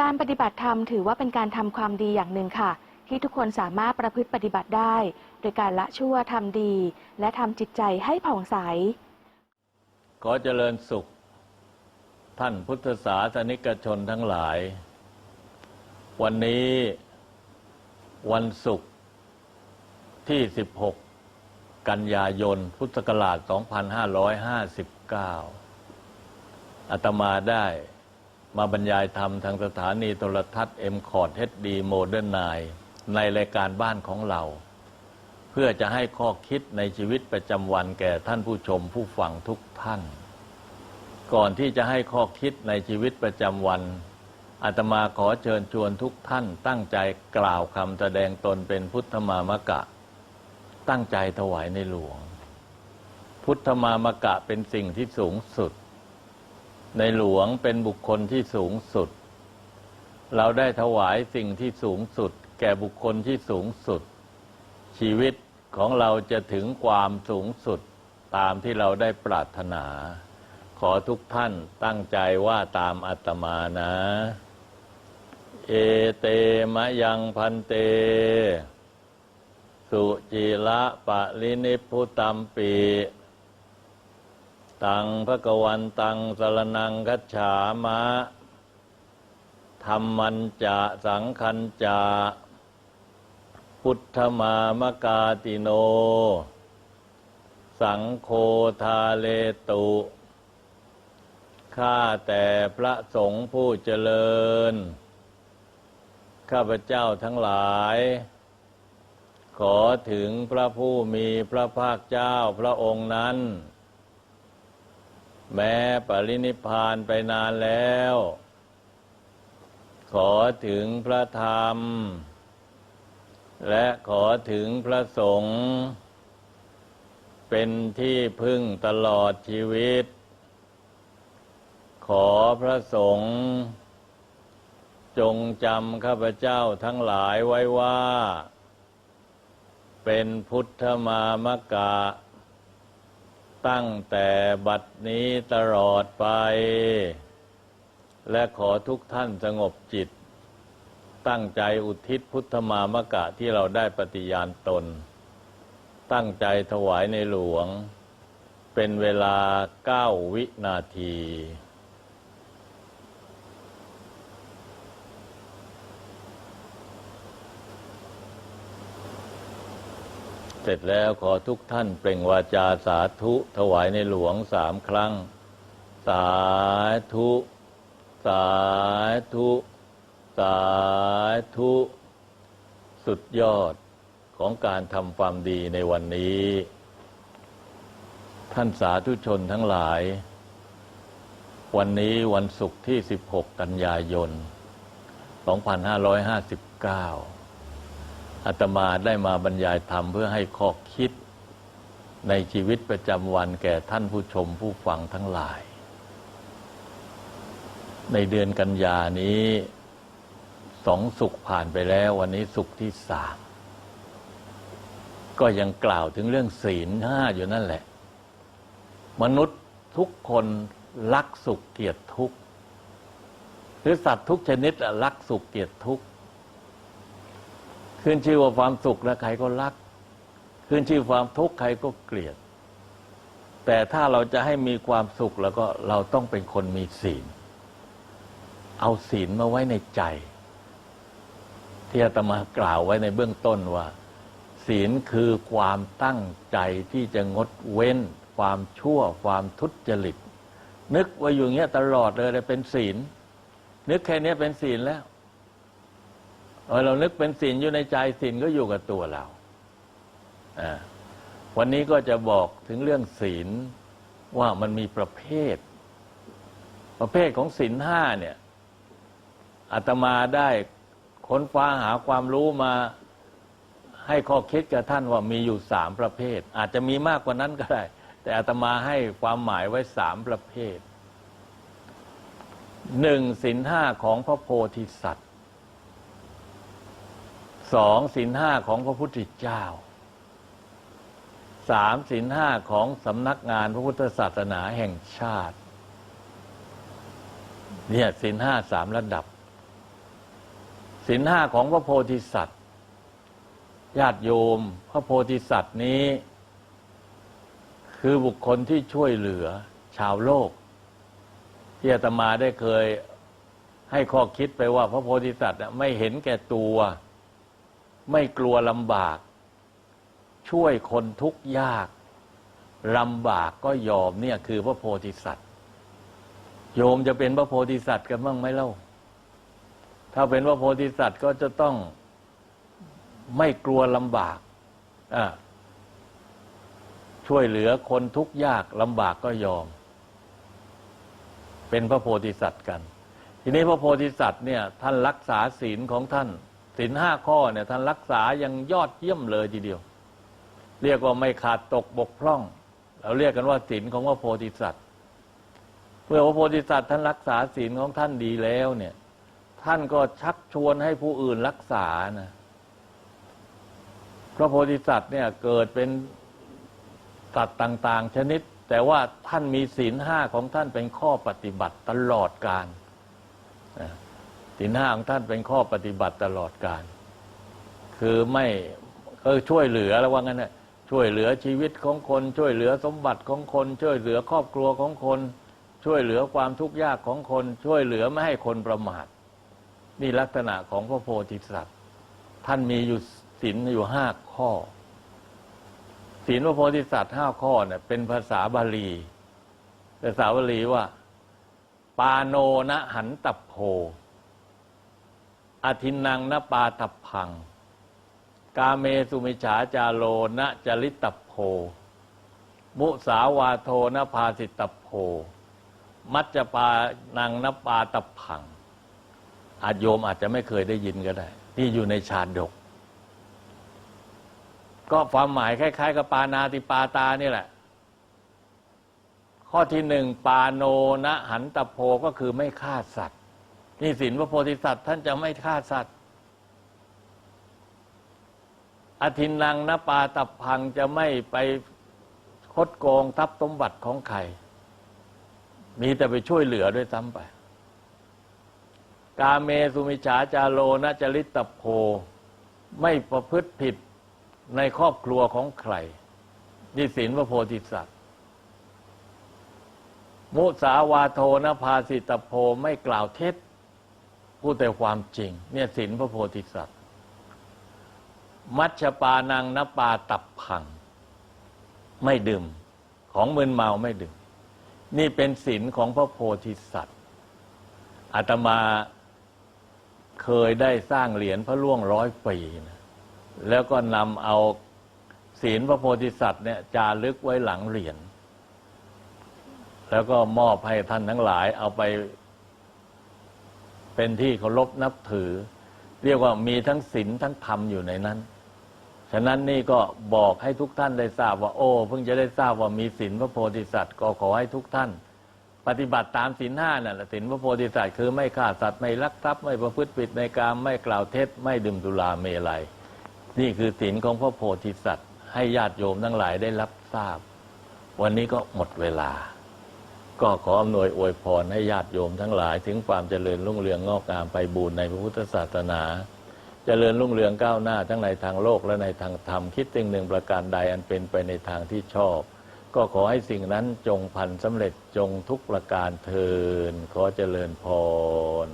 การปฏิบัติธรรมถือว่าเป็นการทำความดีอย่างหนึ่งค่ะ ที่ทุกคนสามารถประพฤติปฏิบัติได้ โดยการละชั่วทำดี และทำจิตใจให้ผ่องใส ขอเจริญสุข ท่านพุทธศาสนิกชนทั้งหลาย วันนี้วันศุกร์ที่ 16 กันยายน พุทธศักราช 2559 อาตมาได้ มาบรรยายธรรมทางสถานีโทรทัศน์ m c o t HD Modern 9ในรายการบ้านของเรา เพื่อจะให้ข้อคิดในชีวิตประจำวันแก่ท่านผู้ชมผู้ฟังทุกท่าน ก่อนที่จะให้ข้อคิดในชีวิตประจำวันอาตมาขอเชิญชวนทุกท่านตั้งใจกล่าวคำแสดงตนเป็นพุทธมามกะ ตั้งใจถวายในหลวง พุทธมามกะเป็นสิ่งที่สูงสุด ในหลวงเป็นบุคคลที่สูงสุด เราได้ถวายสิ่งที่สูงสุด แก่บุคคลที่สูงสุด ชีวิตของเราจะถึงความสูงสุดตามที่เราได้ปรารถนา ขอทุกท่านตั้งใจว่าตามอาตมานะ เอเตมะยังพันเต สุจิละปะลินิพุตัมปี ตังพระกวันตังสรนังคัจฉามะธรรมันจะสังคันจะพุทธมามกาติโน สังโฆทาเลตุข้าแต่พระสงฆ์ผู้เจริญ ข้าพเจ้าทั้งหลาย ขอถึงพระผู้มีพระภาคเจ้าพระองค์นั้น แม้ปรินิพานไปนานแล้ว ขอถึงพระธรรม และขอถึงพระสงฆ์เป็นที่พึ่งตลอดชีวิต ขอพระสงฆ์จงจำข้าพเจ้าทั้งหลายไว้ว่า เป็นพุทธมามกะ ตั้งแต่บัดนี้ตลอดไป และขอทุกท่านสงบจิต ตั้งใจอุทิศพุทธมามกะที่เราได้ปฏิญาณตน ตั้งใจถวายในหลวง เป็นเวลาเก้าวินาที เสร็จแล้วขอทุกท่านเปล่งวาจาสาธุ ถวายในหลวงสามครั้ง สาธุ สาธุ สาธุ สุดยอดของการทำความดีในวันนี้ ท่านสาธุชนทั้งหลาย วันนี้วันศุกร์ที่ 16 กันยายน 2559 อาตมาได้มาบรรยายธรรมเพื่อให้ข้อคิดในชีวิตประจำวันแก่ท่านผู้ชมผู้ฟังทั้งหลาย ในเดือนกันยานี้สองสุขผ่านไปแล้ววันนี้สุขที่สามก็ยังกล่าวถึงเรื่องศีลห้าอยู่นั่นแหละ มนุษย์ทุกคนรักสุขเกลียดทุกข์หรือสัตว์ทุกชนิดรักสุขเกลียดทุกข์ ขึ้นชื่อว่าความสุขแล้วใครก็รัก ขึ้นชื่อความทุกข์ใครก็เกลียด แต่ถ้าเราจะให้มีความสุขแล้วก็เราต้องเป็นคนมีศีล เอาศีลมาไว้ในใจ ที่อาตมากล่าวไว้ในเบื้องต้นว่า ศีลคือความตั้งใจที่จะงดเว้น ความชั่ว ความทุจริตนึกว่าอยู่เงี้ยตลอดเลยเป็นศีล นึกแค่นี้เป็นศีลแล้ว เออเรานึกเป็นศีลอยู่ในใจศีลก็อยู่กับตัวเราอ่าวันนี้ก็จะบอกถึงเรื่องศีลว่ามันมีประเภท ประเภทของศีลห้าเนี่ยอาตมาได้ค้นฟ้าหาความรู้มาให้ข้อคิดกับท่านว่ามีอยู่สามประเภท อาจจะมีมากกว่านั้นก็ได้ แต่อาตมาให้ความหมายไว้สามประเภทหนึ่งศีลห้าของพระโพธิสัตว์ สองศีลห้าของพระพุทธเจ้าสามศีลห้าของสำนักงานพระพุทธศาสนาแห่งชาติ เนี่ยศีลห้าสามระดับศีลห้าของพระโพธิสัตว์ญาติโยม พระโพธิสัตว์นี้ คือบุคคลที่ช่วยเหลือชาวโลก ที่อาตมาได้เคยให้ข้อคิดไปว่าพระโพธิสัตว์ไม่เห็นแก่ตัว ไม่กลัวลำบาก ช่วยคนทุกข์ยากลำบากก็ยอมเนี่ยคือพระโพธิสัตว์ โยมจะเป็นพระโพธิสัตว์กันบ้างไหมเล่า ถ้าเป็นพระโพธิสัตว์ก็จะต้องไม่กลัวลำบากอะช่วยเหลือคนทุกข์ยากลำบากก็ยอม เป็นพระโพธิสัตว์กัน ทีนี้พระโพธิสัตว์เนี่ยท่านรักษาศีลของท่าน ศีลห้าข้อเนี่ยท่านรักษายังยอดเยี่ยมเลยทีเดียว เรียกว่าไม่ขาดตกบกพร่อง เราเรียกกันว่าศีลของพระโพธิสัตว์เมื่อพระโพธิสัตว์ท่านรักษาศีลของท่านดีแล้วเนี่ยท่านก็ชักชวนให้ผู้อื่นรักษานะพระโพธิสัตว์เนี่ยเกิดเป็นสัตว์ต่าง ๆ ชนิด แต่ว่าท่านมีศีลห้าของท่านเป็นข้อปฏิบัติตลอดการนะ ศีลห้าของท่านเป็นข้อปฏิบัติตลอดการ คือไม่เออช่วยเหลือแล้วว่างั้นนะช่วยเหลือชีวิตของคน ช่วยเหลือสมบัติของคน ช่วยเหลือครอบครัวของคน ช่วยเหลือความทุกข์ยากของคน ช่วยเหลือไม่ให้คนประมาทนี่ลักษณะของพระโพธิสัตว์ ท่านมีอยู่ศีลอยู่ห้าข้อศีลพระโพธิสัตว์ห้าข้อเนี่ยเป็นภาษาบาลีภาษาบาลีว่า ปาโนนะหันตับโพ อธินังนปาตับพัง กาเมสุมิฉาจาโลนะจริตตับโพ มุสาวาโทนภาสิตับโพ มัจจปานังนปาตับพัง อาจโยมอาจจะไม่เคยได้ยินก็ได้นี่อยู่ในชาดก ก็ความหมายคล้าย ๆ กับปานาติปาตานี่แหละ ข้อที่หนึ่งปาโนนะหันตโพก็คือไม่ฆ่าสัตว์ นี่ศีลพระโพธิสัตว์ท่านจะไม่ฆ่าสัตว์ อธินังนปาตับพังจะไม่ไปคดโกงทรัพย์สมบัติของใคร มีแต่ไปช่วยเหลือด้วยซ้ำไป กาเมสุมิจฉาจาโลนะจริตตโพไม่ประพฤติผิดในครอบครัวของใคร นี่ศีลพระโพธิสัตว์ มุสาวาโทนะภาสิตโพไม่กล่าวเท็จ พูดแต่ความจริง เนี่ยศีลพระโพธิสัตว์ มัชปานังนปาตับพัง ไม่ดื่ม ของมึนเมาไม่ดื่ม นี่เป็นศีลของพระโพธิสัตว์อาตมาเคยได้สร้างเหรียญพระล่วงร้อยปีนะแล้วก็นำเอาศีลพระโพธิสัตว์เนี่ยจารึกไว้หลังเหรียญแล้วก็มอบให้ท่านทั้งหลายเอาไป เป็นที่เคารพนับถือ เรียกว่ามีทั้งศีลทั้งธรรมอยู่ในนั้น ฉะนั้นนี่ก็บอกให้ทุกท่านได้ทราบว่าโอ้เพิ่งจะได้ทราบว่ามีศีลพระโพธิสัตว์ ก็ขอให้ทุกท่าน ปฏิบัติตามศีลห้านั่นแหละศีลพระโพธิสัตว์คือไม่ฆ่าสัตว์ไม่ลักทรัพย์ไม่ประพฤติผิดในกามไม่กล่าวเท็จไม่ดื่มสุราเมลัยนี่คือศีลของพระโพธิสัตว์ ให้ญาติโยมทั้งหลายได้รับทราบ วันนี้ก็หมดเวลา ก็ขออำนวยอวยพรให้ญาติโยมทั้งหลาย ถึงความเจริญรุ่งเรืองงอกงามไปบูรในพระพุทธศาสนา เจริญรุ่งเรืองก้าวหน้าทั้งในทางโลกและในทางธรรมคิดสิ่งหนึ่งประการใดอันเป็นไปในทางที่ชอบ ก็ขอให้สิ่งนั้นจงพันสำเร็จจงทุกประการเทินขอเจริญพร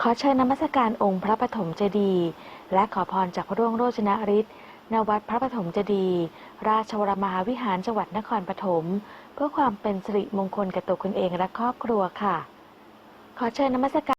ขอเชิญนมัสการองค์พระปฐมเจดีย์และขอพรจากพระร่วงโรจนฤทธิ์ ณวัดพระปฐมเจดีย์ราชวรมหาวิหารจังหวัดนครปฐมเพื่อความเป็นสิริมงคลแก่ตัวคุณเองและครอบครัวค่ะ ขอเชิญนมัสการ